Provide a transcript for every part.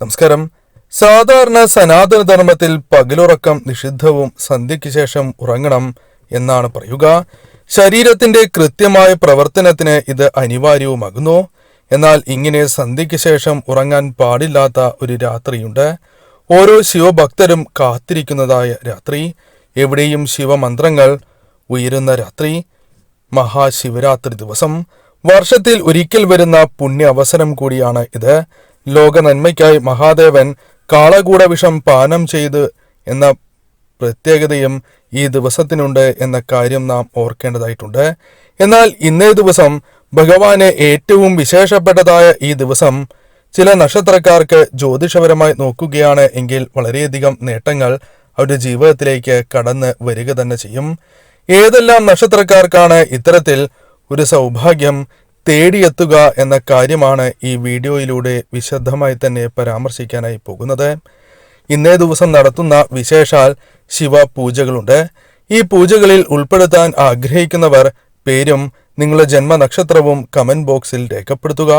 നമസ്കാരം. സാധാരണ സനാതന ധർമ്മത്തിൽ പകലുറക്കം നിഷിദ്ധവും സന്ധ്യയ്ക്ക് ശേഷം ഉറങ്ങണം എന്നാണ് പറയുക. ശരീരത്തിന്റെ കൃത്യമായ പ്രവർത്തനത്തിന് ഇത് അനിവാര്യവുമാകുന്നു. എന്നാൽ ഇങ്ങനെ സന്ധ്യയ്ക്ക് ശേഷം ഉറങ്ങാൻ പാടില്ലാത്ത ഒരു രാത്രിയുണ്ട്. ഓരോ ശിവഭക്തരും കാത്തിരിക്കുന്നതായ രാത്രി. എവിടെയും ശിവമന്ത്രങ്ങൾ ഉയരുന്ന രാത്രി. മഹാശിവരാത്രി ദിവസം. വർഷത്തിൽ ഒരിക്കൽ വരുന്ന പുണ്യ അവസരം കൂടിയാണ് ഇത്. ലോക നന്മയ്ക്കായി മഹാദേവൻ കാളകൂട വിഷം പാനം ചെയ്ത് എന്ന പ്രത്യേകതയും ഈ ദിവസത്തിനുണ്ട് എന്ന കാര്യം നാം ഓർക്കേണ്ടതായിട്ടുണ്ട്. എന്നാൽ ഇന്നേ ദിവസം ഭഗവാനെ ഏറ്റവും വിശേഷപ്പെട്ടതായ ഈ ദിവസം ചില നക്ഷത്രക്കാർക്ക് ജ്യോതിഷപരമായി നോക്കുകയാണ് എങ്കിൽ വളരെയധികം നേട്ടങ്ങൾ അവരുടെ ജീവിതത്തിലേക്ക് കടന്ന് വരിക തന്നെ ചെയ്യും. ഏതെല്ലാം നക്ഷത്രക്കാർക്കാണ് ഇത്തരത്തിൽ ഒരു സൗഭാഗ്യം തേടിയെത്തുക എന്ന കാര്യമാണ് ഈ വീഡിയോയിലൂടെ വിശദമായി തന്നെ പരാമർശിക്കാനായി പോകുന്നത്. ഇന്നേ ദിവസം നടത്തുന്ന വിശേഷാൽ ശിവ പൂജകളുണ്ട്. ഈ പൂജകളിൽ ഉൾപ്പെടുത്താൻ ആഗ്രഹിക്കുന്നവർ പേരും നിങ്ങളുടെ ജന്മനക്ഷത്രവും കമന്റ് ബോക്സിൽ രേഖപ്പെടുത്തുക.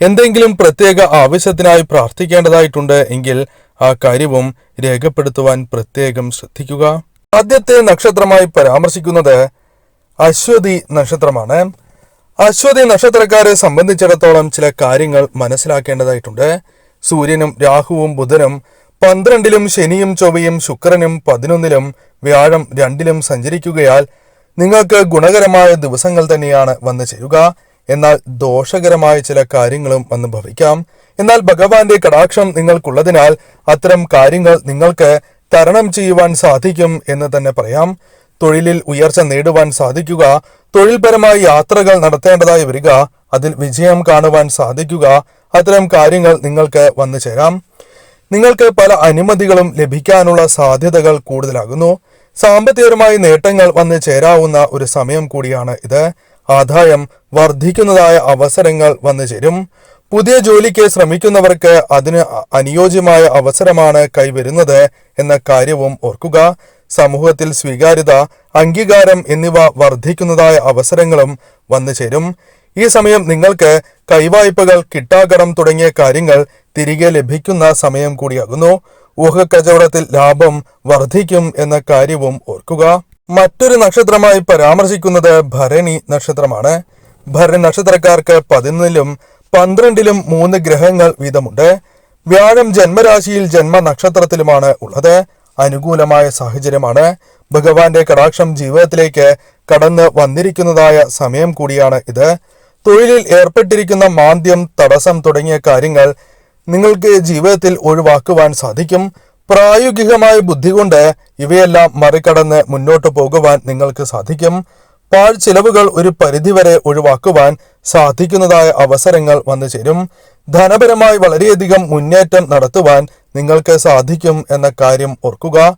എന്തെങ്കിലും പ്രത്യേക ആവശ്യത്തിനായി പ്രാർത്ഥിക്കേണ്ടതായിട്ടുണ്ട് എങ്കിൽ ആ കാര്യവും രേഖപ്പെടുത്തുവാൻ പ്രത്യേകം ശ്രദ്ധിക്കുക. ആദ്യത്തെ നക്ഷത്രമായി പരാമർശിക്കുന്നത് അശ്വതി നക്ഷത്രമാണ്. അശ്വതി നക്ഷത്രക്കാരെ സംബന്ധിച്ചിടത്തോളം ചില കാര്യങ്ങൾ മനസ്സിലാക്കേണ്ടതായിട്ടുണ്ട്. സൂര്യനും രാഹുവും ബുധനും പന്ത്രണ്ടിലും ശനിയും ചൊവ്വയും ശുക്രനും പതിനൊന്നിലും വ്യാഴം രണ്ടിലും സഞ്ചരിക്കുകയാൽ നിങ്ങൾക്ക് ഗുണകരമായ ദിവസങ്ങൾ തന്നെയാണ് വന്നു ചെയ്യുക എന്നാൽ ദോഷകരമായ ചില കാര്യങ്ങളും വന്ന് ഭവിക്കാം. എന്നാൽ ഭഗവാന്റെ കടാക്ഷം നിങ്ങൾക്കുള്ളതിനാൽ അത്തരം കാര്യങ്ങൾ നിങ്ങൾക്ക് തരണം ചെയ്യുവാൻ സാധിക്കും എന്ന് തന്നെ പറയാം. തൊഴിലിൽ ഉയർച്ച നേടുവാൻ സാധിക്കുക തൊഴിൽപരമായി യാത്രകൾ നടത്തേണ്ടതായി വരിക അതിൽ വിജയം കാണുവാൻ സാധിക്കുക അത്തരം കാര്യങ്ങൾ നിങ്ങൾക്ക് വന്നു ചേരാം. നിങ്ങൾക്ക് പല അനുമതികളും ലഭിക്കാനുള്ള സാധ്യതകൾ കൂടുതലാകുന്നു. സാമ്പത്തികപരമായ നേട്ടങ്ങൾ വന്നു ചേരാവുന്ന ഒരു സമയം കൂടിയാണ് ഇത്. ആദായം വർദ്ധിക്കുന്നതായ അവസരങ്ങൾ വന്നു ചേരും. പുതിയ ജോലിക്ക് ശ്രമിക്കുന്നവർക്ക് അതിന് അനുയോജ്യമായ അവസരമാണ് കൈവരുന്നത് എന്ന കാര്യവും ഓർക്കുക. സമൂഹത്തിൽ സ്വീകാര്യത അംഗീകാരം എന്നിവ വർദ്ധിക്കുന്നതായ അവസരങ്ങളും വന്നു ചേരും. ഈ സമയം നിങ്ങൾക്ക് കൈവായ്പകൾ കിട്ടാകടം തുടങ്ങിയ കാര്യങ്ങൾ തിരികെ ലഭിക്കുന്ന സമയം കൂടിയാകുന്നു. ഊഹക്കച്ചവടത്തിൽ ലാഭം വർദ്ധിക്കും എന്ന കാര്യവും ഓർക്കുക. മറ്റൊരു നക്ഷത്രമായി പരാമർശിക്കുന്നത് ഭരണി നക്ഷത്രമാണ്. ഭരണി നക്ഷത്രക്കാർക്ക് പതിനൊന്നിലും പന്ത്രണ്ടിലും മൂന്ന് ഗ്രഹങ്ങൾ വീതമുണ്ട്. വ്യാഴം ജന്മരാശിയിൽ ജന്മ നക്ഷത്രത്തിലുമാണ് ഉള്ളത്. അനുകൂലമായ സാഹചര്യമാണ്. ഭഗവാന്റെ കടാക്ഷം ജീവിതത്തിലേക്ക് കടന്ന് വന്നിരിക്കുന്നതായ സമയം കൂടിയാണ് ഇത്. തൊഴിലിൽ ഏർപ്പെട്ടിരിക്കുന്ന മാന്ദ്യം തടസ്സം തുടങ്ങിയ കാര്യങ്ങൾ നിങ്ങൾക്ക് ജീവിതത്തിൽ ഒഴിവാക്കുവാൻ സാധിക്കും. പ്രായോഗികമായ ബുദ്ധി കൊണ്ട് ഇവയെല്ലാം മറികടന്ന് മുന്നോട്ട് പോകുവാൻ നിങ്ങൾക്ക് സാധിക്കും. പാഴ് ചിലവുകൾ ഒരു പരിധിവരെ ഒഴിവാക്കുവാൻ സാധിക്കുന്നതായ അവസരങ്ങൾ വന്നു ചേരും ധനപരമായി വളരെയധികം മുന്നേറ്റം നടത്തുവാൻ നിങ്ങൾക്ക് സാധിക്കും എന്ന കാര്യം ഓർക്കുക.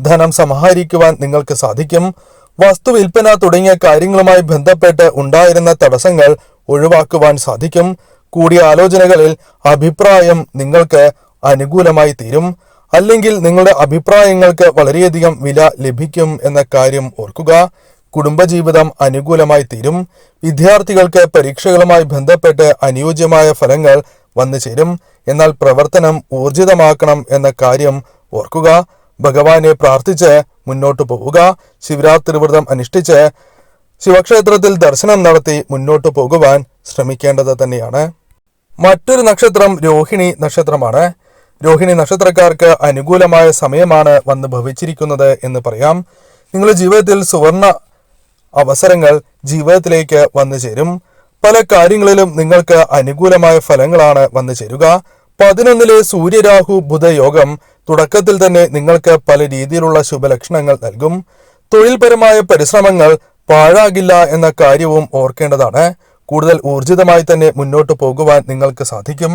ധനം സമാഹരിക്കുവാൻ നിങ്ങൾക്ക് സാധിക്കും. വസ്തു വിൽപ്പന തുടങ്ങിയ കാര്യങ്ങളുമായി ബന്ധപ്പെട്ട് ഉണ്ടായിരുന്ന തടസ്സങ്ങൾ ഒഴിവാക്കുവാൻ സാധിക്കും. കൂടിയ ആലോചനകളിൽ അഭിപ്രായം നിങ്ങൾക്ക് അനുകൂലമായി തീരും. അല്ലെങ്കിൽ നിങ്ങളുടെ അഭിപ്രായങ്ങൾക്ക് വളരെയധികം വില ലഭിക്കും എന്ന കാര്യം ഓർക്കുക. കുടുംബജീവിതം അനുകൂലമായി തീരും. വിദ്യാർത്ഥികൾക്ക് പരീക്ഷകളുമായി ബന്ധപ്പെട്ട് അനുയോജ്യമായ ഫലങ്ങൾ വന്നു ചേരും. എന്നാൽ പ്രവർത്തനം ഊർജിതമാക്കണം എന്ന കാര്യം ഓർക്കുക. ഭഗവാനെ പ്രാർത്ഥിച്ച് മുന്നോട്ട് പോവുക. ശിവരാത്രി വ്രതം അനുഷ്ഠിച്ച് ശിവക്ഷേത്രത്തിൽ ദർശനം നടത്തി മുന്നോട്ട് പോകുവാൻ ശ്രമിക്കേണ്ടത് തന്നെയാണ്. മറ്റൊരു നക്ഷത്രം രോഹിണി നക്ഷത്രമാണ്. രോഹിണി നക്ഷത്രക്കാർക്ക് അനുകൂലമായ സമയമാണ് വന്ന് ഭവിച്ചിരിക്കുന്നത് എന്ന് പറയാം. നിങ്ങളുടെ ജീവിതത്തിൽ സുവർണ അവസരങ്ങൾ ജീവിതത്തിലേക്ക് വന്നു ചേരും. പല കാര്യങ്ങളിലും നിങ്ങൾക്ക് അനുകൂലമായ ഫലങ്ങളാണ് വന്നു ചേരുക. പതിനൊന്നിലെ സൂര്യരാഹു ബുധയോഗം തുടക്കത്തിൽ തന്നെ നിങ്ങൾക്ക് പല രീതിയിലുള്ള ശുഭലക്ഷണങ്ങൾ നൽകും. തൊഴിൽപരമായ പരിശ്രമങ്ങൾ പാഴാകില്ല എന്ന കാര്യവും ഓർക്കേണ്ടതാണ്. കൂടുതൽ ഊർജിതമായി തന്നെ മുന്നോട്ട് പോകുവാൻ നിങ്ങൾക്ക് സാധിക്കും.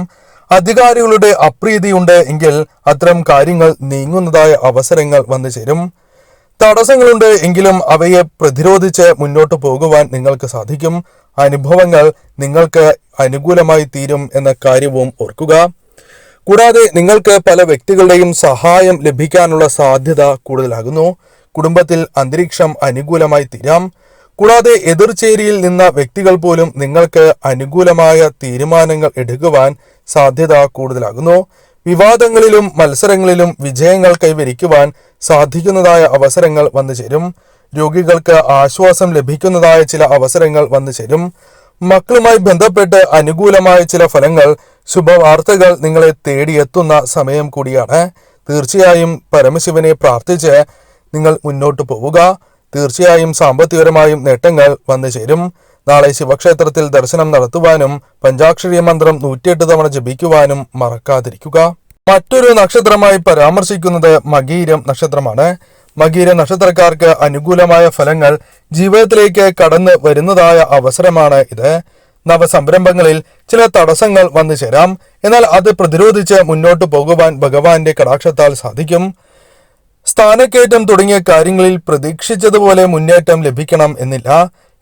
അധികാരികളുടെ അപ്രീതിയുണ്ട് എങ്കിൽ അത്തരം കാര്യങ്ങൾ നീങ്ങുന്നതായ അവസരങ്ങൾ വന്നു ചേരും. തടസ്സങ്ങളുണ്ട് എങ്കിലും അവയെ പ്രതിരോധിച്ച് മുന്നോട്ട് പോകുവാൻ നിങ്ങൾക്ക് സാധിക്കും. അനുഭവങ്ങൾ നിങ്ങൾക്ക് അനുകൂലമായി തീരും എന്ന കാര്യവും ഓർക്കുക. കൂടാതെ നിങ്ങൾക്ക് പല വ്യക്തികളുടെയും സഹായം ലഭിക്കാനുള്ള സാധ്യത കൂടുതലാകുന്നു. കുടുംബത്തിൽ അന്തരീക്ഷം അനുകൂലമായി തീരാം. കൂടാതെ എതിർചേരിയിൽ നിന്ന വ്യക്തികൾ പോലും നിങ്ങൾക്ക് അനുകൂലമായ തീരുമാനങ്ങൾ എടുക്കുവാൻ സാധ്യത കൂടുതലാകുന്നു. വിവാദങ്ങളിലും മത്സരങ്ങളിലും വിജയങ്ങൾ കൈവരിക്കുവാൻ സാധിക്കുന്നതായ അവസരങ്ങൾ വന്നു ചേരും. രോഗികൾക്ക് ആശ്വാസം ലഭിക്കുന്നതായ ചില അവസരങ്ങൾ വന്നു ചേരും. മക്കളുമായി ബന്ധപ്പെട്ട് അനുകൂലമായ ചില ഫലങ്ങൾ ശുഭവാർത്തകൾ നിങ്ങളെ തേടിയെത്തുന്ന സമയം കൂടിയാണ്. തീർച്ചയായും പരമശിവനെ പ്രാർത്ഥിച്ച് നിങ്ങൾ മുന്നോട്ട് പോവുക. തീർച്ചയായും സാമ്പത്തികപരമായും നേട്ടങ്ങൾ വന്നു ചേരും. നാളെ ശിവക്ഷേത്രത്തിൽ ദർശനം നടത്തുവാനും പഞ്ചാക്ഷരീയ മന്ത്രം നൂറ്റിയെട്ട് തവണ ജപിക്കുവാനും മറക്കാതിരിക്കുക. മറ്റൊരു നക്ഷത്രമായി പരാമർശിക്കുന്നത് മകീരം നക്ഷത്രമാണ്. മകീര നക്ഷത്രക്കാർക്ക് അനുകൂലമായ ഫലങ്ങൾ ജീവിതത്തിലേക്ക് കടന്നു വരുന്നതായ അവസരമാണ് ഇത്. നവസംരംഭങ്ങളിൽ ചില തടസ്സങ്ങൾ വന്നു ചേരാം. എന്നാൽ അത് പ്രതിരോധിച്ച് മുന്നോട്ട് പോകുവാൻ ഭഗവാന്റെ കടാക്ഷത്താൽ സാധിക്കും. സ്ഥാനക്കയറ്റം തുടങ്ങിയ കാര്യങ്ങളിൽ പ്രതീക്ഷിച്ചതുപോലെ മുന്നേറ്റം ലഭിക്കണം എന്നില്ല.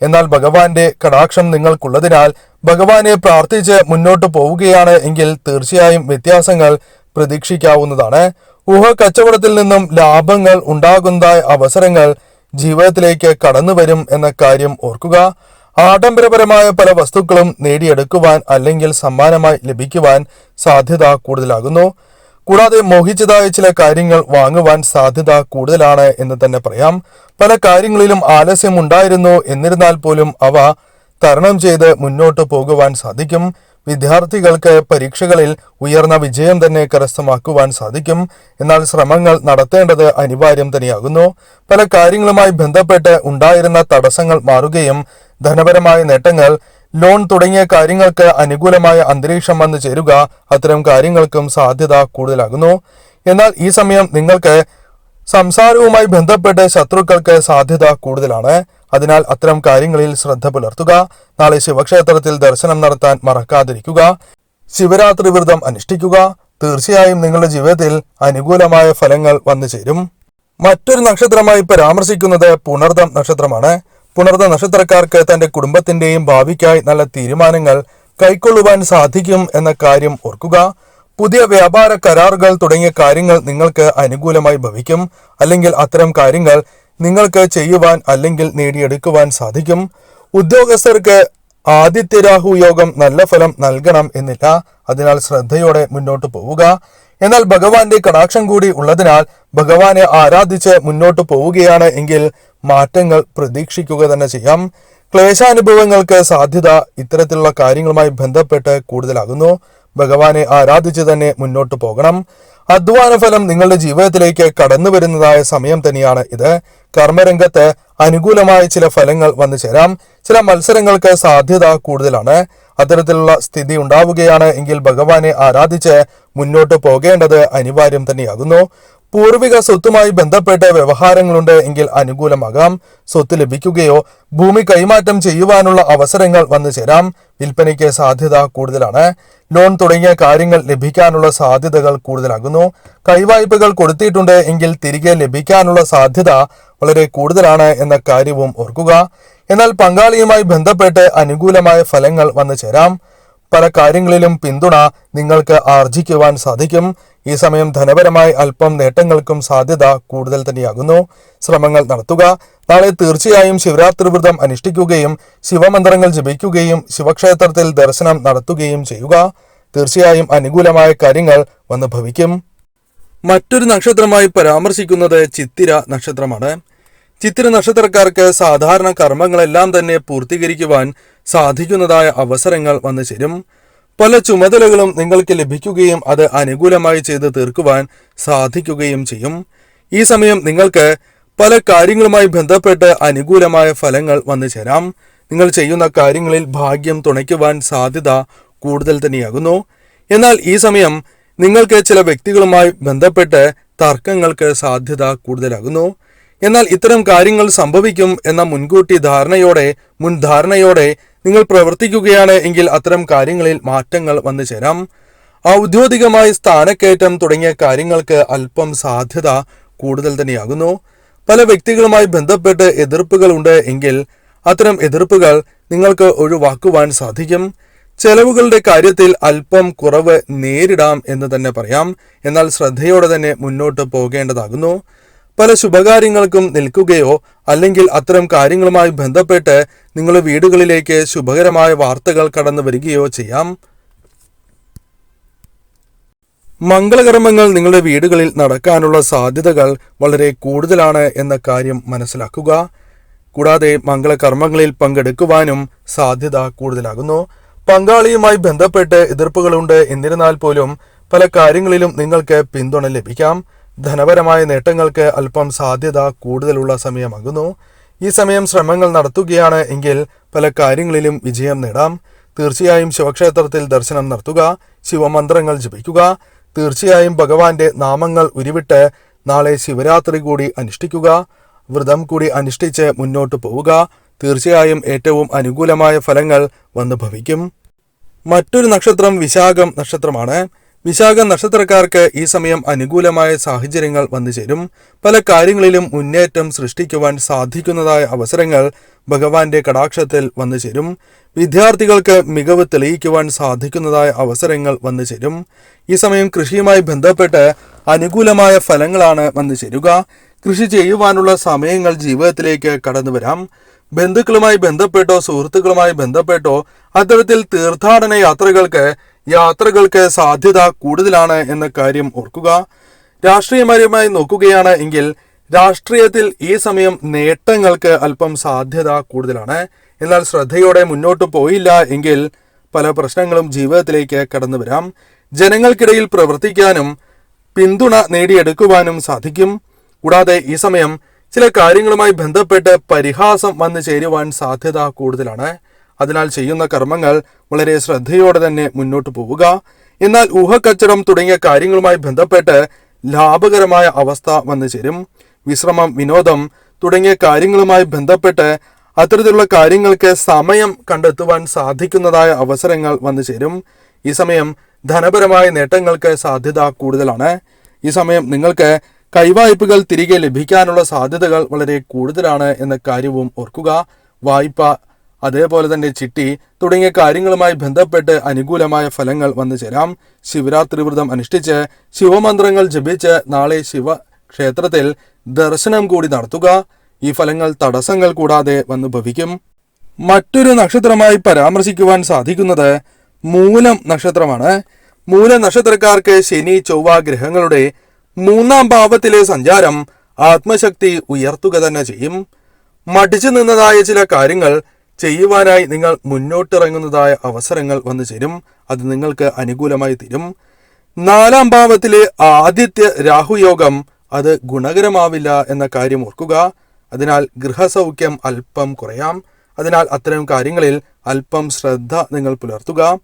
എന്നാൽ ഭഗവാന്റെ കടാക്ഷം നിങ്ങൾക്കുള്ളതിനാൽ ഭഗവാനെ പ്രാർത്ഥിച്ച് മുന്നോട്ട് പോവുകയാണ് എങ്കിൽ തീർച്ചയായും വ്യത്യാസങ്ങൾ പ്രതീക്ഷിക്കാവുന്നതാണ്. ഊഹ കച്ചവടത്തിൽ നിന്നും ലാഭങ്ങൾ ഉണ്ടാകുന്ന അവസരങ്ങൾ ജീവിതത്തിലേക്ക് കടന്നു വരും എന്ന കാര്യം ഓർക്കുക. ആഡംബരപരമായ പല വസ്തുക്കളും നേടിയെടുക്കുവാൻ അല്ലെങ്കിൽ സമ്മാനമായി ലഭിക്കുവാൻ സാധ്യത കൂടുതലാകുന്നു. കൂടാതെ മോഹിച്ചതായ ചില കാര്യങ്ങൾ വാങ്ങുവാൻ സാധ്യത കൂടുതലാണ് എന്ന് തന്നെ പറയാം. പല കാര്യങ്ങളിലും ആലസ്യം ഉണ്ടായിരുന്നു എന്നിരുന്നാൽ പോലും അവ തരണം ചെയ്ത് മുന്നോട്ട് പോകുവാൻ സാധിക്കും. വിദ്യാർത്ഥികൾക്ക് പരീക്ഷകളിൽ ഉയർന്ന വിജയം തന്നെ കരസ്ഥമാക്കുവാൻ സാധിക്കും. എന്നാൽ ശ്രമങ്ങൾ നടത്തേണ്ടത് അനിവാര്യം തന്നെയാകുന്നു. പല കാര്യങ്ങളുമായി ബന്ധപ്പെട്ട് ഉണ്ടായിരുന്ന തടസ്സങ്ങൾ മാറുകയും ധനപരമായ നേട്ടങ്ങൾ ലോൺ തുടങ്ങിയ കാര്യങ്ങൾക്ക് അനുകൂലമായ അന്തരീക്ഷം വന്നു ചേരുക അത്തരം കാര്യങ്ങൾക്കും സാധ്യത കൂടുതലാകുന്നു. എന്നാൽ ഈ സമയം നിങ്ങൾക്ക് സംസാരവുമായി ബന്ധപ്പെട്ട് ശത്രുക്കൾക്ക് സാധ്യത കൂടുതലാണ്. അതിനാൽ അത്തരം കാര്യങ്ങളിൽ ശ്രദ്ധ പുലർത്തുക. നാളെ ശിവക്ഷേത്രത്തിൽ ദർശനം നടത്താൻ മറക്കാതിരിക്കുക. ശിവരാത്രി വ്രതം അനുഷ്ഠിക്കുക. തീർച്ചയായും നിങ്ങളുടെ ജീവിതത്തിൽ അനുകൂലമായ ഫലങ്ങൾ വന്നു ചേരും. മറ്റൊരു നക്ഷത്രമായി പരാമർശിക്കുന്നത് പുണർദം നക്ഷത്രമാണ്. പുണർദ നക്ഷത്രക്കാർക്ക് തന്റെ കുടുംബത്തിന്റെയും ഭാവിക്കായി നല്ല തീരുമാനങ്ങൾ കൈക്കൊള്ളുവാൻ സാധിക്കും എന്ന കാര്യം ഓർക്കുക. പുതിയ വ്യാപാര കരാറുകൾ തുടങ്ങിയ കാര്യങ്ങൾ നിങ്ങൾക്ക് അനുകൂലമായി ഭവിക്കും. അല്ലെങ്കിൽ അത്തരം കാര്യങ്ങൾ നിങ്ങൾക്ക് ചെയ്യുവാൻ അല്ലെങ്കിൽ നേടിയെടുക്കുവാൻ സാധിക്കും. ഉദ്യോഗസ്ഥർക്ക് ആദിത്യ രാഹു യോഗം നല്ല ഫലം നൽകണം എന്നില്ല. അതിനാൽ ശ്രദ്ധയോടെ മുന്നോട്ട് പോവുക. എന്നാൽ ഭഗവാന്റെ കടാക്ഷം കൂടി ഉള്ളതിനാൽ ഭഗവാനെ ആരാധിച്ച് മുന്നോട്ട് പോവുകയാണ് എങ്കിൽ മാറ്റങ്ങൾ പ്രതീക്ഷിക്കുക തന്നെ ചെയ്യാം. ക്ലേശാനുഭവങ്ങൾക്ക് സാധ്യത ഇത്തരത്തിലുള്ള കാര്യങ്ങളുമായി ബന്ധപ്പെട്ട് കൂടുതലാകുന്നു. ഭഗവാനെ ആരാധിച്ച് തന്നെ മുന്നോട്ട് പോകണം. അധ്വാന ഫലം നിങ്ങളുടെ ജീവിതത്തിലേക്ക് കടന്നു വരുന്നതായ സമയം തന്നെയാണ് ഇത്. കർമ്മരംഗത്ത് അനുകൂലമായ ചില ഫലങ്ങൾ വന്നു ചേരാം. ചില മത്സരങ്ങൾക്ക് സാധ്യത കൂടുതലാണ്. അത്തരത്തിലുള്ള സ്ഥിതി ഉണ്ടാവുകയാണ് എങ്കിൽ ഭഗവാനെ ആരാധിച്ച് മുന്നോട്ട് പോകേണ്ടത് അനിവാര്യം തന്നെയാകുന്നു. പൂർവിക സ്വത്തുമായി ബന്ധപ്പെട്ട വ്യവഹാരങ്ങളുണ്ട് എങ്കിൽ അനുകൂലമാകാം. സ്വത്ത് ലഭിക്കുകയോ ഭൂമി കൈമാറ്റം ചെയ്യുവാനുള്ള അവസരങ്ങൾ വന്നു ചേരാം. വിൽപ്പനയ്ക്ക് സാധ്യത കൂടുതലാണ്. ലോൺ തുടങ്ങിയ കാര്യങ്ങൾ ലഭിക്കാനുള്ള സാധ്യതകൾ കൂടുതലാകുന്നു. കൈവായ്പകൾ കൊടുത്തിട്ടുണ്ട് എങ്കിൽ തിരികെ ലഭിക്കാനുള്ള സാധ്യത വളരെ കൂടുതലാണ് എന്ന കാര്യവും ഓർക്കുക. എന്നാൽ പങ്കാളിയുമായി ബന്ധപ്പെട്ട് അനുകൂലമായ ഫലങ്ങൾ വന്നു ചേരാം. പല കാര്യങ്ങളിലും പിന്തുണ നിങ്ങൾക്ക് ആർജിക്കുവാൻ സാധിക്കും. ഈ സമയം ധനപരമായി അല്പം നേട്ടങ്ങൾക്കും സാധ്യത കൂടുതൽ തന്നെയാകുന്നു. ശ്രമങ്ങൾ നടത്തുക. നാളെ തീർച്ചയായും ശിവരാത്രി വ്രതം അനുഷ്ഠിക്കുകയും ശിവമന്ത്രങ്ങൾ ജപിക്കുകയും ശിവക്ഷേത്രത്തിൽ ദർശനം നടത്തുകയും ചെയ്യുക. തീർച്ചയായും അനുകൂലമായ കാര്യങ്ങൾ വന്ന് ഭവിക്കും. മറ്റൊരു നക്ഷത്രമായി പരാമർശിക്കുന്നത് ചിത്തിര നക്ഷത്രമാണ്. ചിത്തിര നക്ഷത്രക്കാർക്ക് സാധാരണ കർമ്മങ്ങളെല്ലാം തന്നെ പൂർത്തീകരിക്കുവാൻ സാധിക്കുന്നതായ അവസരങ്ങൾ വന്നു ചേരും. പല ചുമതലകളും നിങ്ങൾക്ക് ലഭിക്കുകയും അത് അനുകൂലമായി ചെയ്ത് തീർക്കുവാൻ സാധിക്കുകയും ചെയ്യും. ഈ സമയം നിങ്ങൾക്ക് പല കാര്യങ്ങളുമായി ബന്ധപ്പെട്ട് അനുകൂലമായ ഫലങ്ങൾ വന്നു ചേരാം. നിങ്ങൾ ചെയ്യുന്ന കാര്യങ്ങളിൽ ഭാഗ്യം തുണയ്ക്കുവാൻ സാധ്യത കൂടുതൽ തന്നെയാകുന്നു. എന്നാൽ ഈ സമയം നിങ്ങൾക്ക് ചില വ്യക്തികളുമായി ബന്ധപ്പെട്ട് തർക്കങ്ങൾക്ക് സാധ്യത കൂടുതലാകുന്നു. എന്നാൽ ഇത്തരം കാര്യങ്ങൾ സംഭവിക്കും എന്ന മുൻകൂട്ടി ധാരണയോടെ മുൻധാരണയോടെ നിങ്ങൾ പ്രവർത്തിക്കുകയാണ് എങ്കിൽ അത്തരം കാര്യങ്ങളിൽ മാറ്റങ്ങൾ വന്നു ചേരാം. ഔദ്യോഗികമായി സ്ഥാനക്കയറ്റം തുടങ്ങിയ കാര്യങ്ങൾക്ക് അല്പം സാധ്യത കൂടുതൽ തന്നെയാകുന്നു. പല വ്യക്തികളുമായി ബന്ധപ്പെട്ട് എതിർപ്പുകൾ ഉണ്ട് എങ്കിൽ അത്തരം എതിർപ്പുകൾ നിങ്ങൾക്ക് ഒഴിവാക്കുവാൻ സാധിക്കും. ചെലവുകളുടെ കാര്യത്തിൽ അല്പം കുറവ് നേരിടാം എന്ന് തന്നെ പറയാം. എന്നാൽ ശ്രദ്ധയോടെ തന്നെ മുന്നോട്ട് പോകേണ്ടതാകുന്നു. പല ശുഭകാര്യങ്ങൾക്കും നിൽക്കുകയോ അല്ലെങ്കിൽ അത്തരം കാര്യങ്ങളുമായി ബന്ധപ്പെട്ട് നിങ്ങളുടെ വീടുകളിലേക്ക് ശുഭകരമായ വാർത്തകൾ കടന്നു വരികയോ ചെയ്യാം. മംഗളകർമ്മങ്ങൾ നിങ്ങളുടെ വീടുകളിൽ നടക്കാനുള്ള സാധ്യതകൾ വളരെ കൂടുതലാണ് എന്ന കാര്യം മനസ്സിലാക്കുക. കൂടാതെ മംഗളകർമ്മങ്ങളിൽ പങ്കെടുക്കുവാനും സാധ്യത കൂടുതലാകുന്നു. പങ്കാളിയുമായി ബന്ധപ്പെട്ട് എതിർപ്പുകളുണ്ട്. എന്നിരുന്നാൽ പോലും പല കാര്യങ്ങളിലും നിങ്ങൾക്ക് പിന്തുണ ലഭിക്കാം. ധനപരമായ നേട്ടങ്ങൾക്ക് അല്പം സാധ്യത കൂടുതലുള്ള സമയമാകുന്നു. ഈ സമയം ശ്രമങ്ങൾ നടത്തുകയാണ് എങ്കിൽ പല കാര്യങ്ങളിലും വിജയം നേടാം. തീർച്ചയായും ശിവക്ഷേത്രത്തിൽ ദർശനം നടത്തുക ശിവമന്ത്രങ്ങൾ ജപിക്കുക തീർച്ചയായും ഭഗവാന്റെ നാമങ്ങൾ ഉരുവിട്ട് നാളെ ശിവരാത്രി കൂടി അനുഷ്ഠിക്കുക വ്രതം കൂടി അനുഷ്ഠിച്ച് മുന്നോട്ട് പോവുക തീർച്ചയായും ഏറ്റവും അനുകൂലമായ ഫലങ്ങൾ വന്നു ഭവിക്കും മറ്റൊരു നക്ഷത്രം വിശാഖം നക്ഷത്രമാണ്. വിശാഖം നക്ഷത്രക്കാർക്ക് ഈ സമയം അനുകൂലമായ സാഹചര്യങ്ങൾ വന്നു ചേരും. പല കാര്യങ്ങളിലും മുന്നേറ്റം സൃഷ്ടിക്കുവാൻ സാധിക്കുന്നതായ അവസരങ്ങൾ ഭഗവാന്റെ കടാക്ഷത്തിൽ വന്നു ചേരും. വിദ്യാർത്ഥികൾക്ക് മികവ് തെളിയിക്കുവാൻ സാധിക്കുന്നതായ അവസരങ്ങൾ വന്നു ചേരും. ഈ സമയം കൃഷിയുമായി ബന്ധപ്പെട്ട് അനുകൂലമായ ഫലങ്ങളാണ് വന്നു ചേരുക. കൃഷി ചെയ്യുവാനുള്ള സമയങ്ങൾ ജീവിതത്തിലേക്ക് കടന്നു വരാം. ബന്ധുക്കളുമായി ബന്ധപ്പെട്ടോ സുഹൃത്തുക്കളുമായി ബന്ധപ്പെട്ടോ അത്തരത്തിൽ തീർത്ഥാടന യാത്രകൾക്ക് യാത്രകൾക്ക് സാധ്യത കൂടുതലാണ് എന്ന കാര്യം ഓർക്കുക. രാഷ്ട്രീയപരമായി നോക്കുകയാണ് എങ്കിൽ രാഷ്ട്രീയത്തിൽ ഈ സമയം നേട്ടങ്ങൾക്ക് അല്പം സാധ്യത കൂടുതലാണ്. എന്നാൽ ശ്രദ്ധയോടെ മുന്നോട്ട് പോയില്ല എങ്കിൽ പല പ്രശ്നങ്ങളും ജീവിതത്തിലേക്ക് കടന്നു വരാം. ജനങ്ങൾക്കിടയിൽ പ്രവർത്തിക്കാനും പിന്തുണ നേടിയെടുക്കുവാനും സാധിക്കും. കൂടാതെ ഈ സമയം ചില കാര്യങ്ങളുമായി ബന്ധപ്പെട്ട് പരിഹാസം വന്നു ചേരുവാൻ സാധ്യത കൂടുതലാണ്. അതിനാൽ ചെയ്യുന്ന കർമ്മങ്ങൾ വളരെ ശ്രദ്ധയോടെ തന്നെ മുന്നോട്ട് പോവുക. എന്നാൽ ഊഹക്കച്ചടം തുടങ്ങിയ കാര്യങ്ങളുമായി ബന്ധപ്പെട്ട് ലാഭകരമായ അവസ്ഥ വന്നു ചേരും. വിശ്രമം വിനോദം തുടങ്ങിയ കാര്യങ്ങളുമായി ബന്ധപ്പെട്ട് അത്തരത്തിലുള്ള കാര്യങ്ങൾക്ക് സമയം കണ്ടെത്തുവാൻ സാധിക്കുന്നതായ അവസരങ്ങൾ വന്നു ചേരും. ഈ സമയം ധനപരമായ നേട്ടങ്ങൾക്ക് സാധ്യത കൂടുതലാണ്. ഈ സമയം നിങ്ങൾക്ക് കൈവായ്പകൾ തിരികെ ലഭിക്കാനുള്ള സാധ്യതകൾ വളരെ കൂടുതലാണ് എന്ന കാര്യവും ഓർക്കുക. വായ്പ അതേപോലെ തന്നെ ചിട്ടി തുടങ്ങിയ കാര്യങ്ങളുമായി ബന്ധപ്പെട്ട് അനുകൂലമായ ഫലങ്ങൾ വന്നു ചേരാം. ശിവരാത്രി വ്രതം അനുഷ്ഠിച്ച് ശിവമന്ത്രങ്ങൾ ജപിച്ച് നാളെ ശിവ ക്ഷേത്രത്തിൽ ദർശനം കൂടി നടത്തുക. ഈ ഫലങ്ങൾ തടസ്സങ്ങൾ കൂടാതെ വന്നു ഭവിക്കും. മറ്റൊരു നക്ഷത്രമായി പരാമർശിക്കുവാൻ സാധിക്കുന്നത് മൂലം നക്ഷത്രമാണ്. മൂല നക്ഷത്രക്കാർക്ക് ശനി ചൊവ്വ ഗ്രഹങ്ങളുടെ മൂന്നാം ഭാവത്തിലെ സഞ്ചാരം ആത്മശക്തി ഉയർത്തുക തന്നെ ചെയ്യും. മടിച്ചു നിന്നതായ ചില കാര്യങ്ങൾ ചെയ്യുവാനായി നിങ്ങൾ മുന്നോട്ടിറങ്ങുന്നതായ അവസരങ്ങൾ വന്നു ചേരും. അത് നിങ്ങൾക്ക് അനുകൂലമായി തീരും. നാലാം ഭാവത്തിലെ ആദ്യത്തെ രാഹുയോഗം അത് ഗുണകരമാവില്ല എന്ന കാര്യം ഓർക്കുക. അതിനാൽ ഗൃഹസൗഖ്യം അല്പം കുറയാം. അതിനാൽ അത്തരം കാര്യങ്ങളിൽ അല്പം ശ്രദ്ധ നിങ്ങൾ പുലർത്തുക.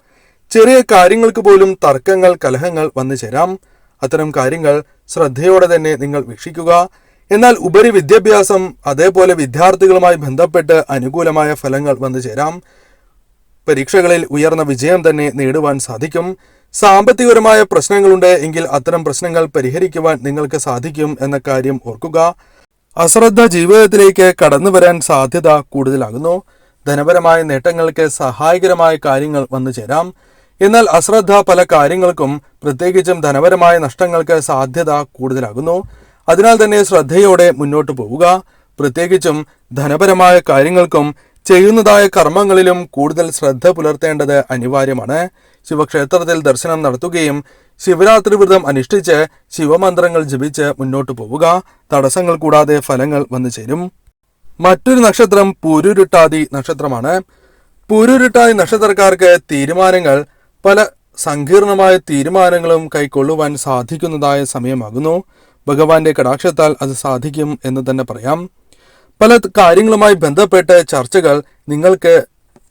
ചെറിയ കാര്യങ്ങൾക്ക് പോലും തർക്കങ്ങൾ കലഹങ്ങൾ വന്നു ചേരാം. അത്തരം കാര്യങ്ങൾ ശ്രദ്ധയോടെ തന്നെ നിങ്ങൾ വീക്ഷിക്കുക. എന്നാൽ ഉപരി വിദ്യാഭ്യാസം അതേപോലെ വിദ്യാർത്ഥികളുമായി ബന്ധപ്പെട്ട് അനുകൂലമായ ഫലങ്ങൾ വന്നു ചേരാം. പരീക്ഷകളിൽ ഉയർന്ന വിജയം തന്നെ നേടുവാൻ സാധിക്കും. സാമ്പത്തികപരമായ പ്രശ്നങ്ങളുണ്ട് എങ്കിൽ അത്തരം പ്രശ്നങ്ങൾ പരിഹരിക്കുവാൻ നിങ്ങൾക്ക് സാധിക്കും എന്ന കാര്യം ഓർക്കുക. അശ്രദ്ധ ജീവിതത്തിലേക്ക് കടന്നു വരാൻ സാധ്യത കൂടുതലാകുന്നു. ധനപരമായ നേട്ടങ്ങൾക്ക് സഹായകരമായ കാര്യങ്ങൾ വന്നു ചേരാം. എന്നാൽ അശ്രദ്ധ പല കാര്യങ്ങൾക്കും പ്രത്യേകിച്ചും ധനപരമായ നഷ്ടങ്ങൾക്ക് സാധ്യത കൂടുതലാകുന്നു. അതിനാൽ തന്നെ ശ്രദ്ധയോടെ മുന്നോട്ട് പോവുക. പ്രത്യേകിച്ചും ധനപരമായ കാര്യങ്ങൾക്കും ചെയ്യുന്നതായ കർമ്മങ്ങളിലും കൂടുതൽ ശ്രദ്ധ പുലർത്തേണ്ടത് അനിവാര്യമാണ്. ശിവക്ഷേത്രത്തിൽ ദർശനം നടത്തുകയും ശിവരാത്രി വ്രതം അനുഷ്ഠിച്ച് ശിവമന്ത്രങ്ങൾ ജപിച്ച് മുന്നോട്ട് പോവുക. തടസ്സങ്ങൾ കൂടാതെ ഫലങ്ങൾ വന്നു ചേരും. മറ്റൊരു നക്ഷത്രം പുരുരുട്ടാതി നക്ഷത്രമാണ്. പുരുരുട്ടാതി നക്ഷത്രക്കാർക്ക് തീരുമാനങ്ങൾ പല സങ്കീർണമായ തീരുമാനങ്ങളും കൈക്കൊള്ളുവാൻ സാധിക്കുന്നതായ സമയമാകുന്നു. ഭഗവാന്റെ കടാക്ഷത്താൽ അത് സാധിക്കും എന്ന് തന്നെ പറയാം. പല കാര്യങ്ങളുമായി ബന്ധപ്പെട്ട് ചർച്ചകൾ നിങ്ങൾക്ക്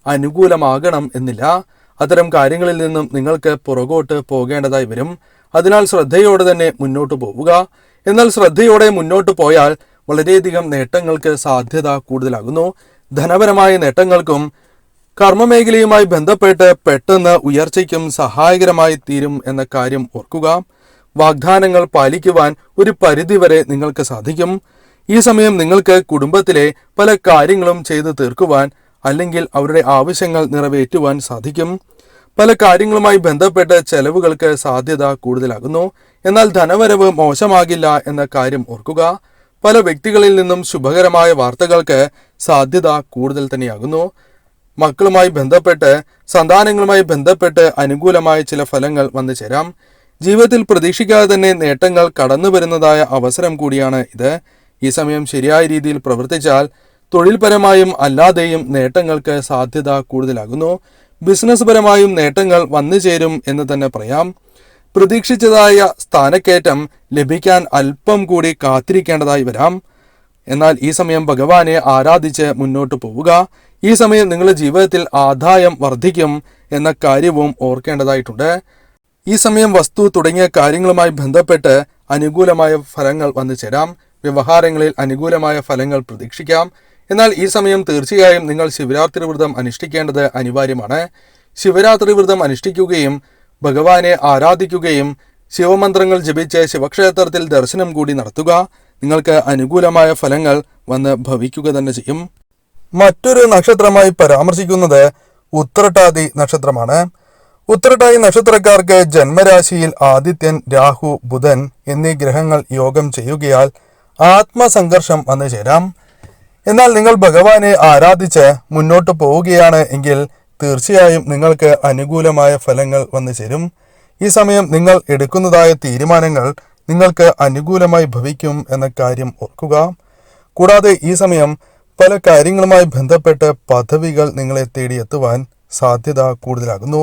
അനുകൂലമാകണം എന്നില്ല. അത്തരം കാര്യങ്ങളിൽ നിന്നും നിങ്ങൾക്ക് പുറകോട്ട് പോകേണ്ടതായി വരും. അതിനാൽ ശ്രദ്ധയോടെ തന്നെ മുന്നോട്ട് പോവുക. എന്നാൽ ശ്രദ്ധയോടെ മുന്നോട്ട് പോയാൽ വളരെയധികം നേട്ടങ്ങൾക്ക് സാധ്യത കൂടുതലാകുന്നു. ധനപരമായ നേട്ടങ്ങൾക്കും കർമ്മമേഖലയുമായി ബന്ധപ്പെട്ട് പെട്ടെന്ന് ഉയർച്ചയ്ക്കും സഹായകരമായി തീരും എന്ന കാര്യം ഓർക്കുക. വാഗ്ദാനങ്ങൾ പാലിക്കുവാൻ ഒരു പരിധിവരെ നിങ്ങൾക്ക് സാധിക്കും. ഈ സമയം നിങ്ങൾക്ക് കുടുംബത്തിലെ പല കാര്യങ്ങളും ചെയ്തു തീർക്കുവാൻ അല്ലെങ്കിൽ അവരുടെ ആവശ്യങ്ങൾ നിറവേറ്റുവാൻ സാധിക്കും. പല കാര്യങ്ങളുമായി ബന്ധപ്പെട്ട ചെലവുകൾക്ക് സാധ്യത കൂടുതലാകുന്നു. എന്നാൽ ധനവരവ് മോശമാകില്ല എന്ന കാര്യം ഓർക്കുക. പല വ്യക്തികളിൽ നിന്നും ശുഭകരമായ വാർത്തകൾക്ക് സാധ്യത കൂടുതൽ തന്നെയാകുന്നു. മക്കളുമായി ബന്ധപ്പെട്ട് സന്താനങ്ങളുമായി ബന്ധപ്പെട്ട് അനുകൂലമായ ചില ഫലങ്ങൾ വന്നു ചേരാം ജീവിതത്തിൽ പ്രതീക്ഷിക്കാതെ തന്നെ നേട്ടങ്ങൾ കടന്നു വരുന്നതായ അവസരം കൂടിയാണ് ഇത്. ഈ സമയം ശരിയായ രീതിയിൽ പ്രവർത്തിച്ചാൽ തൊഴിൽപരമായും അല്ലാതെയും നേട്ടങ്ങൾക്ക് സാധ്യത കൂടുതലാകുന്നു. ബിസിനസ് പരമായും നേട്ടങ്ങൾ വന്നു ചേരും എന്ന് തന്നെ പറയാം. പ്രതീക്ഷിച്ചതായ സ്ഥാനക്കയറ്റം ലഭിക്കാൻ അല്പം കൂടി കാത്തിരിക്കേണ്ടതായി വരാം. എന്നാൽ ഈ സമയം ഭഗവാനെ ആരാധിച്ച് മുന്നോട്ട് പോവുക. ഈ സമയം നിങ്ങളുടെ ജീവിതത്തിൽ ആദായം വർദ്ധിക്കും എന്ന കാര്യവും ഓർക്കേണ്ടതായിട്ടുണ്ട്. ഈ സമയം വസ്തു തുടങ്ങിയ കാര്യങ്ങളുമായി ബന്ധപ്പെട്ട് അനുകൂലമായ ഫലങ്ങൾ വന്നു ചേരാം. വ്യവഹാരങ്ങളിൽ അനുകൂലമായ ഫലങ്ങൾ പ്രതീക്ഷിക്കാം. എന്നാൽ ഈ സമയം തീർച്ചയായും നിങ്ങൾ ശിവരാത്രി വ്രതം അനുഷ്ഠിക്കേണ്ടത് അനിവാര്യമാണ്. ശിവരാത്രി വ്രതം അനുഷ്ഠിക്കുകയും ഭഗവാനെ ആരാധിക്കുകയും ശിവമന്ത്രങ്ങൾ ജപിച്ച് ശിവക്ഷേത്രത്തിൽ ദർശനം കൂടി നടത്തുക നിങ്ങൾക്ക് അനുകൂലമായ ഫലങ്ങൾ വന്ന് ഭവിക്കുക തന്നെ ചെയ്യും. മറ്റൊരു നക്ഷത്രമായി പരാമർശിക്കുന്നത് ഉത്രട്ടാതി നക്ഷത്രമാണ്. ഉത്രട്ടാതി നക്ഷത്രക്കാർക്ക് ജന്മരാശിയിൽ ആദിത്യൻ രാഹു ബുധൻ എന്നീ ഗ്രഹങ്ങൾ യോഗം ചെയ്യുകയാൽ ആത്മസംഘർഷം വന്നു ചേരാം. എന്നാൽ നിങ്ങൾ ഭഗവാനെ ആരാധിച്ച് മുന്നോട്ട് പോവുകയാണ് എങ്കിൽ തീർച്ചയായും നിങ്ങൾക്ക് അനുകൂലമായ ഫലങ്ങൾ വന്നു ചേരും. ഈ സമയം നിങ്ങൾ എടുക്കുന്നതായ തീരുമാനങ്ങൾ നിങ്ങൾക്ക് അനുകൂലമായി ഭവിക്കും എന്ന കാര്യം ഓർക്കുക. കൂടാതെ ഈ സമയം പല കാര്യങ്ങളുമായി ബന്ധപ്പെട്ട് പദവികൾ നിങ്ങളെ തേടിയെത്തുവാൻ സാധ്യത കൂടുതലാകുന്നു.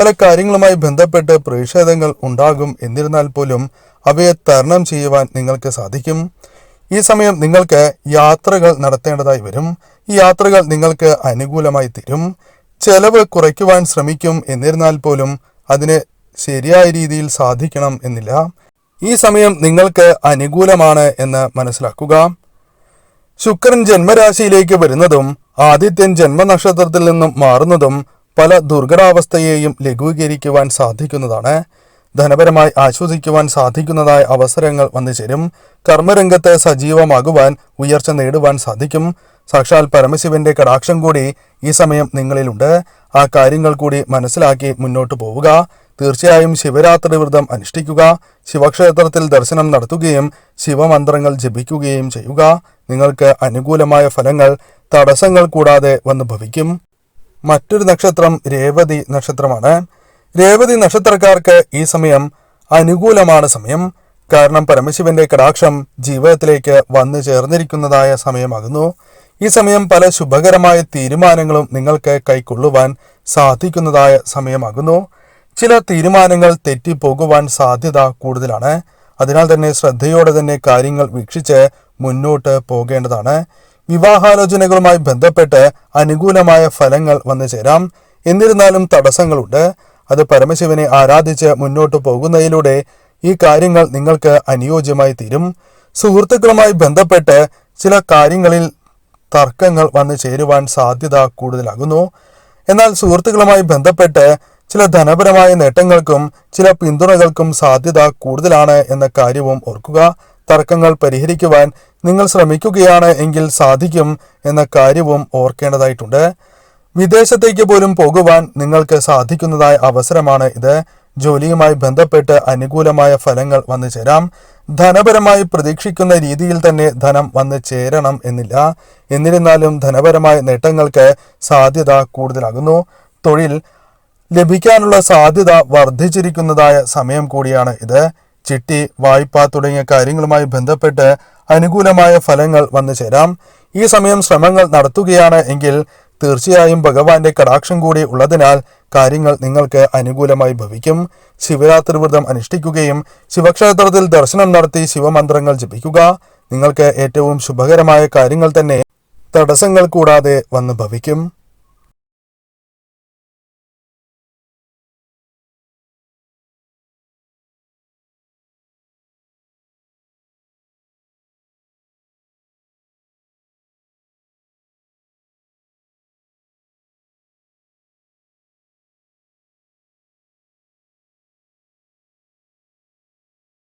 പല കാര്യങ്ങളുമായി ബന്ധപ്പെട്ട് പ്രതിഷേധങ്ങൾ ഉണ്ടാകും എന്നിരുന്നാൽ പോലും അവയെ തരണം ചെയ്യുവാൻ നിങ്ങൾക്ക് സാധിക്കും. ഈ സമയം നിങ്ങൾക്ക് യാത്രകൾ നടത്തേണ്ടതായി വരും. ഈ യാത്രകൾ നിങ്ങൾക്ക് അനുകൂലമായി തീരും. ചെലവ് കുറയ്ക്കുവാൻ ശ്രമിക്കും എന്നിരുന്നാൽ പോലും അതിന് ശരിയായ രീതിയിൽ സാധിക്കണം എന്നില്ല. ഈ സമയം നിങ്ങൾക്ക് അനുകൂലമാണ് എന്ന് മനസ്സിലാക്കുക. ശുക്രൻ ജന്മരാശിയിലേക്ക് വരുന്നതും ആദിത്യൻ ജന്മനക്ഷത്രത്തിൽ നിന്നും മാറുന്നതും പല ദുർഘടാവസ്ഥയെയും ലഘൂകരിക്കുവാൻ സാധിക്കുന്നതാണ്. ധനപരമായി ആശ്വസിക്കുവാൻ സാധിക്കുന്നതായ അവസരങ്ങൾ വന്നു ചേരും. കർമ്മരംഗത്ത് സജീവമാകുവാൻ ഉയർച്ച നേടുവാൻ സാധിക്കും. സാക്ഷാൽ പരമശിവന്റെ കടാക്ഷം കൂടി ഈ സമയം നിങ്ങളിലുണ്ട്. ആ കാര്യങ്ങൾ കൂടി മനസ്സിലാക്കി മുന്നോട്ടു പോവുക. തീർച്ചയായും ശിവരാത്രി വ്രതം അനുഷ്ഠിക്കുക. ശിവക്ഷേത്രത്തിൽ ദർശനം നടത്തുകയും ശിവമന്ത്രങ്ങൾ ജപിക്കുകയും ചെയ്യുക. നിങ്ങൾക്ക് അനുകൂലമായ ഫലങ്ങൾ തടസ്സങ്ങൾ കൂടാതെ വന്നു ഭവിക്കും. മറ്റൊരു നക്ഷത്രം രേവതി നക്ഷത്രമാണ്. രേവതി നക്ഷത്രക്കാർക്ക് ഈ സമയം അനുകൂലമാണ് സമയം. കാരണം പരമശിവന്റെ കടാക്ഷം ജീവിതത്തിലേക്ക് വന്നു ചേർന്നിരിക്കുന്നതായ സമയമാകുന്നു. ഈ സമയം പല ശുഭകരമായ തീരുമാനങ്ങളും നിങ്ങൾക്ക് കൈക്കൊള്ളുവാൻ സാധിക്കുന്നതായ സമയമാകുന്നു. ചില തീരുമാനങ്ങൾ തെറ്റിപ്പോകുവാൻ സാധ്യത കൂടുതലാണ്. അതിനാൽ തന്നെ ശ്രദ്ധയോടെ തന്നെ കാര്യങ്ങൾ വീക്ഷിച്ച് മുന്നോട്ട് പോകേണ്ടതാണ്. വിവാഹാലോചനകളുമായി ബന്ധപ്പെട്ട് അനുകൂലമായ ഫലങ്ങൾ വന്നു ചേരാം. എന്നിരുന്നാലും തടസ്സങ്ങളുണ്ട്. അത് പരമശിവനെ ആരാധിച്ച് മുന്നോട്ട് പോകുന്നതിലൂടെ ഈ കാര്യങ്ങൾ നിങ്ങൾക്ക് അനുയോജ്യമായി തീരും. സുഹൃത്തുക്കളുമായി ബന്ധപ്പെട്ട് ചില കാര്യങ്ങളിൽ തർക്കങ്ങൾ വന്നു ചേരുവാൻ സാധ്യത കൂടുതലാകുന്നു. എന്നാൽ സുഹൃത്തുക്കളുമായി ബന്ധപ്പെട്ട് ചില ധനപരമായ നേട്ടങ്ങൾക്കും ചില പിന്തുണകൾക്കും സാധ്യത കൂടുതലാണ് എന്ന കാര്യവും ഓർക്കുക. തർക്കങ്ങൾ പരിഹരിക്കുവാൻ നിങ്ങൾ ശ്രമിക്കുകയാണ് എങ്കിൽ സാധിക്കും എന്ന കാര്യവും ഓർക്കേണ്ടതായിട്ടുണ്ട്. വിദേശത്തേക്ക് പോലും പോകുവാൻ നിങ്ങൾക്ക് സാധിക്കുന്നതായ അവസരമാണ് ഇത്. ജോലിയുമായി ബന്ധപ്പെട്ട് അനുകൂലമായ ഫലങ്ങൾ വന്നു ചേരാം. ധനപരമായി പ്രതീക്ഷിക്കുന്ന രീതിയിൽ തന്നെ ധനം വന്നു ചേരണം എന്നില്ല. എന്നിരുന്നാലും ധനപരമായ നേട്ടങ്ങൾക്ക് സാധ്യത കൂടുതലാകുന്നു. തൊഴിൽ ലഭിക്കാനുള്ള സാധ്യത വർദ്ധിച്ചിരിക്കുന്നതായ സമയം കൂടിയാണ് ഇത്. ചിട്ടി വായ്പ തുടങ്ങിയ കാര്യങ്ങളുമായി ബന്ധപ്പെട്ട് അനുകൂലമായ ഫലങ്ങൾ വന്നു ചേരാം. ഈ സമയം ശ്രമങ്ങൾ നടത്തുകയാണ് എങ്കിൽ തീർച്ചയായും ഭഗവാന്റെ കടാക്ഷം കൂടി ഉള്ളതിനാൽ കാര്യങ്ങൾ നിങ്ങൾക്ക് അനുകൂലമായി ഭവിക്കും. ശിവരാത്രി വ്രതം അനുഷ്ഠിക്കുകയും ശിവക്ഷേത്രത്തിൽ ദർശനം നടത്തി ശിവമന്ത്രങ്ങൾ ജപിക്കുക. നിങ്ങൾക്ക് ഏറ്റവും ശുഭകരമായ കാര്യങ്ങൾ തന്നെ തടസ്സങ്ങൾ കൂടാതെ വന്നു ഭവിക്കും.